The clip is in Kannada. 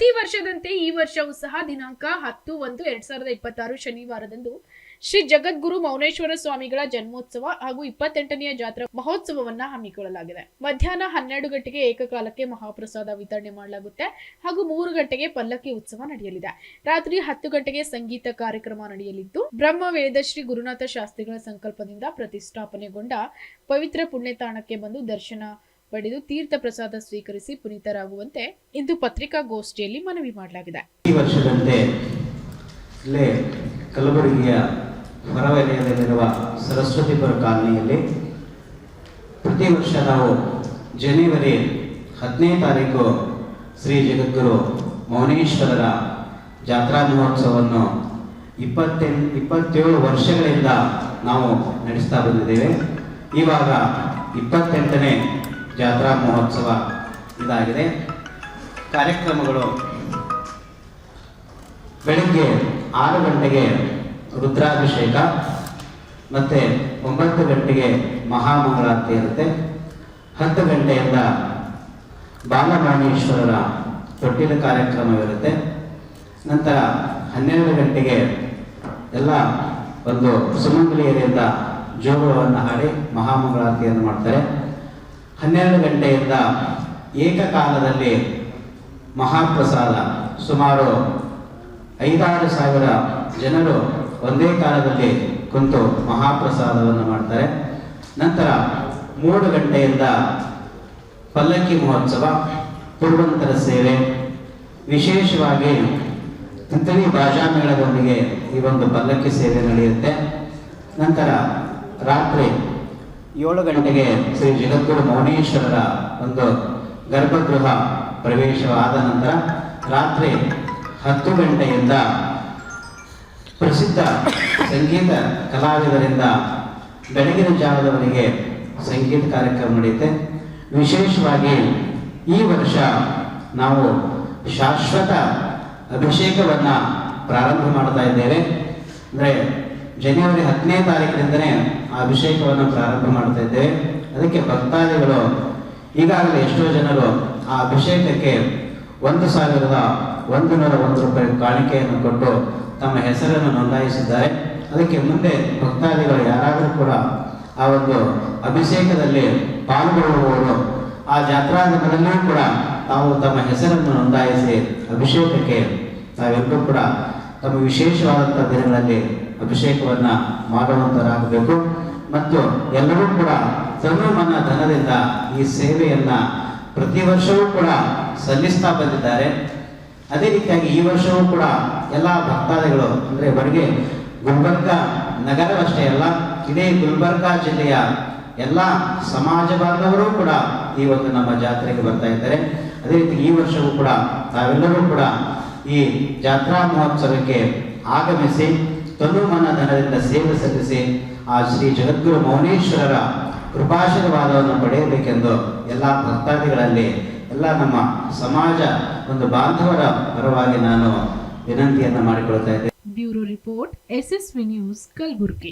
ಅದರಂತೆ ಈ ವರ್ಷವೂ ಸಹ ದಿನಾಂಕ ಹತ್ತು ಒಂದು ಎರಡ್ ಸಾವಿರದ ಇಪ್ಪತ್ತಾರು ಶನಿವಾರದಂದು ಶ್ರೀ ಜಗದ್ಗುರು ಮೌನೇಶ್ವರ ಸ್ವಾಮಿಗಳ ಜನ್ಮೋತ್ಸವ ಹಾಗೂ ಇಪ್ಪತ್ತೆಂಟನೆಯ ಜಾತ್ರಾ ಮಹೋತ್ಸವವನ್ನ ಹಮ್ಮಿಕೊಳ್ಳಲಾಗಿದೆ. ಮಧ್ಯಾಹ್ನ ಹನ್ನೆರಡು ಗಂಟೆಗೆ ಏಕಕಾಲಕ್ಕೆ ಮಹಾಪ್ರಸಾದ ವಿತರಣೆ ಮಾಡಲಾಗುತ್ತೆ ಹಾಗೂ ಮೂರು ಗಂಟೆಗೆ ಪಲ್ಲಕ್ಕಿ ಉತ್ಸವ ನಡೆಯಲಿದೆ. ರಾತ್ರಿ ಹತ್ತು ಗಂಟೆಗೆ ಸಂಗೀತ ಕಾರ್ಯಕ್ರಮ ನಡೆಯಲಿದ್ದು ಬ್ರಹ್ಮ ವೇದ ಶ್ರೀ ಗುರುನಾಥ ಶಾಸ್ತ್ರಿಗಳ ಸಂಕಲ್ಪದಿಂದ ಪ್ರತಿಷ್ಠಾಪನೆಗೊಂಡ ಪವಿತ್ರ ಪುಣ್ಯತಾಣಕ್ಕೆ ಬಂದು ದರ್ಶನ ಪಡೆದು ತೀರ್ಥ ಪ್ರಸಾದ ಸ್ವೀಕರಿಸಿ ಪುನೀತರಾಗುವಂತೆ ಇಂದು ಪತ್ರಿಕಾಗೋಷ್ಠಿಯಲ್ಲಿ ಮನವಿ ಮಾಡಲಾಗಿದೆ. ಈ ವರ್ಷದಂತೆ ಕಲಬುರಗಿಯ ಹೊರವಲಯದಲ್ಲಿರುವ ಸರಸ್ವತಿಪುರ ಕಾಲನಿಯಲ್ಲಿ ಪ್ರತಿ ವರ್ಷ ನಾವು ಜನವರಿ ಹದಿನೈದು ತಾರೀಕು ಶ್ರೀ ಜಗದ್ಗುರು ಮೌನೇಶ್ವರರ ಜಾತ್ರಾ ಮಹೋತ್ಸವವನ್ನು ಇಪ್ಪತ್ತೆಂಟು ಇಪ್ಪತ್ತೇಳು ವರ್ಷಗಳಿಂದ ನಾವು ನಡೆಸ್ತಾ ಬಂದಿದ್ದೇವೆ. ಇವಾಗ ಇಪ್ಪತ್ತೆಂಟನೇ ಜಾತ್ರಾ ಮಹೋತ್ಸವ ಇದಾಗಿದೆ. ಕಾರ್ಯಕ್ರಮಗಳು ಬೆಳಿಗ್ಗೆ ಆರು ಗಂಟೆಗೆ ರುದ್ರಾಭಿಷೇಕ ಮತ್ತು ಒಂಬತ್ತು ಗಂಟೆಗೆ ಮಹಾಮಂಗಳಾರತಿ ಇರುತ್ತೆ. ಹತ್ತು ಗಂಟೆಯಿಂದ ಬಾಲಮಹೇಶ್ವರರ ತೊಟ್ಟಿಲ ಕಾರ್ಯಕ್ರಮವಿರುತ್ತೆ. ನಂತರ ಹನ್ನೆರಡು ಗಂಟೆಗೆ ಎಲ್ಲ ಒಂದು ಸುಮಂಗಲಿಯರಿಂದ ಜೋಗಳವನ್ನು ಹಾಡಿ ಮಹಾಮಂಗಳಾರತಿಯನ್ನು ಮಾಡ್ತಾರೆ. ಹನ್ನೆರಡು ಗಂಟೆಯಿಂದ ಏಕಕಾಲದಲ್ಲಿ ಮಹಾಪ್ರಸಾದ. ಸುಮಾರು ಐದಾರು ಸಾವಿರ ಜನರು ಒಂದೇ ಕಾಲದಲ್ಲಿ ಕುಂತು ಮಹಾಪ್ರಸಾದವನ್ನು ಮಾಡ್ತಾರೆ. ನಂತರ ಮೂರು ಗಂಟೆಯಿಂದ ಪಲ್ಲಕ್ಕಿ ಮಹೋತ್ಸವ ಪೂರ್ವಂತರ ಸೇವೆ, ವಿಶೇಷವಾಗಿ ತಿಂತಳಿ ಭಾಷಾ ಮೇಳದೊಂದಿಗೆ ಈ ಒಂದು ಪಲ್ಲಕ್ಕಿ ಸೇವೆ ನಡೆಯುತ್ತೆ. ನಂತರ ರಾತ್ರಿ ಏಳು ಗಂಟೆಗೆ ಶ್ರೀ ಜಗದ್ಗುರು ಮೌನೇಶ್ವರರ ಒಂದು ಗರ್ಭಗೃಹ ಪ್ರವೇಶವಾದ ನಂತರ ರಾತ್ರಿ ಹತ್ತು ಗಂಟೆಯಿಂದ ಪ್ರಸಿದ್ಧ ಸಂಗೀತ ಕಲಾವಿದರಿಂದ ಬೆಳಗಿನ ಜಾವದವರೆಗೆ ಸಂಗೀತ ಕಾರ್ಯಕ್ರಮ ನಡೆಯುತ್ತೆ. ವಿಶೇಷವಾಗಿ ಈ ವರ್ಷ ನಾವು ಶಾಶ್ವತ ಅಭಿಷೇಕವನ್ನು ಪ್ರಾರಂಭ ಮಾಡ್ತಾ ಇದ್ದೇವೆ. ಅಂದರೆ ಜನವರಿ ಹತ್ತನೇ ತಾರೀಕಿನಿಂದನೇ ಆ ಅಭಿಷೇಕವನ್ನು ಪ್ರಾರಂಭ ಮಾಡ್ತಾ ಇದ್ದೇವೆ. ಅದಕ್ಕೆ ಭಕ್ತಾದಿಗಳು ಈಗಾಗಲೇ ಎಷ್ಟೋ ಜನರು ಆ ಅಭಿಷೇಕಕ್ಕೆ ಒಂದು ಸಾವಿರದ ಒಂದು ನೂರ ಒಂದು ರೂಪಾಯಿ ಕಾಣಿಕೆಯನ್ನು ಕೊಟ್ಟು ತಮ್ಮ ಹೆಸರನ್ನು ನೋಂದಾಯಿಸಿದ್ದಾರೆ. ಅದಕ್ಕೆ ಮುಂದೆ ಭಕ್ತಾದಿಗಳು ಯಾರಾದರೂ ಕೂಡ ಆ ಒಂದು ಅಭಿಷೇಕದಲ್ಲಿ ಪಾಲ್ಗೊಳ್ಳುವವರು, ಆ ಜಾತ್ರಾ ದಿನದಲ್ಲಿಯೂ ಕೂಡ ತಾವು ತಮ್ಮ ಹೆಸರನ್ನು ನೋಂದಾಯಿಸಿ ಅಭಿಷೇಕಕ್ಕೆ ತಾವೆಲ್ಲರೂ ಕೂಡ ತಮ್ಮ ವಿಶೇಷವಾದಂಥ ದಿನಗಳಲ್ಲಿ ಅಭಿಷೇಕವನ್ನ ಮಾಡುವಂತರಾಗಬೇಕು. ಮತ್ತು ಎಲ್ಲರೂ ಕೂಡ ತನು ಮನ ಧನದಿಂದ ಈ ಸೇವೆಯನ್ನ ಪ್ರತಿ ವರ್ಷವೂ ಕೂಡ ಸಲ್ಲಿಸ್ತಾ ಬಂದಿದ್ದಾರೆ. ಅದೇ ರೀತಿಯಾಗಿ ಈ ವರ್ಷವೂ ಕೂಡ ಎಲ್ಲ ಭಕ್ತಾದಿಗಳು, ಅಂದ್ರೆ ಹೊರಗೆ ಗುಲ್ಬರ್ಗ ನಗರವಷ್ಟೇ ಅಲ್ಲ ಇದೇ ಗುಲ್ಬರ್ಗ ಜಿಲ್ಲೆಯ ಎಲ್ಲ ಸಮಾಜ ಬಾಂಧವರು ಕೂಡ ಈ ಒಂದು ನಮ್ಮ ಜಾತ್ರೆಗೆ ಬರ್ತಾ ಇದ್ದಾರೆ. ಅದೇ ರೀತಿ ಈ ವರ್ಷವೂ ಕೂಡ ತಾವೆಲ್ಲರೂ ಕೂಡ ಈ ಜಾತ್ರಾ ಮಹೋತ್ಸವಕ್ಕೆ ಆಗಮಿಸಿ ತನು ಮನ ಧನದಿಂದ ಸೇವೆ ಸಲ್ಲಿಸಿ ಆ ಶ್ರೀ ಜಗದ್ಗುರು ಮೌನೇಶ್ವರರ ಕೃಪಾಶೀರ್ವಾದವನ್ನು ಪಡೆಯಬೇಕೆಂದು ಎಲ್ಲ ಭಕ್ತಾದಿಗಳಲ್ಲಿ, ಎಲ್ಲ ನಮ್ಮ ಸಮಾಜ, ಒಂದು ಬಾಂಧವರ ಪರವಾಗಿ ನಾನು ವಿನಂತಿಯನ್ನು ಮಾಡಿಕೊಳ್ತಾ ಇದ್ದೇನೆ. Bureau report, SSV news, Kalaburagi.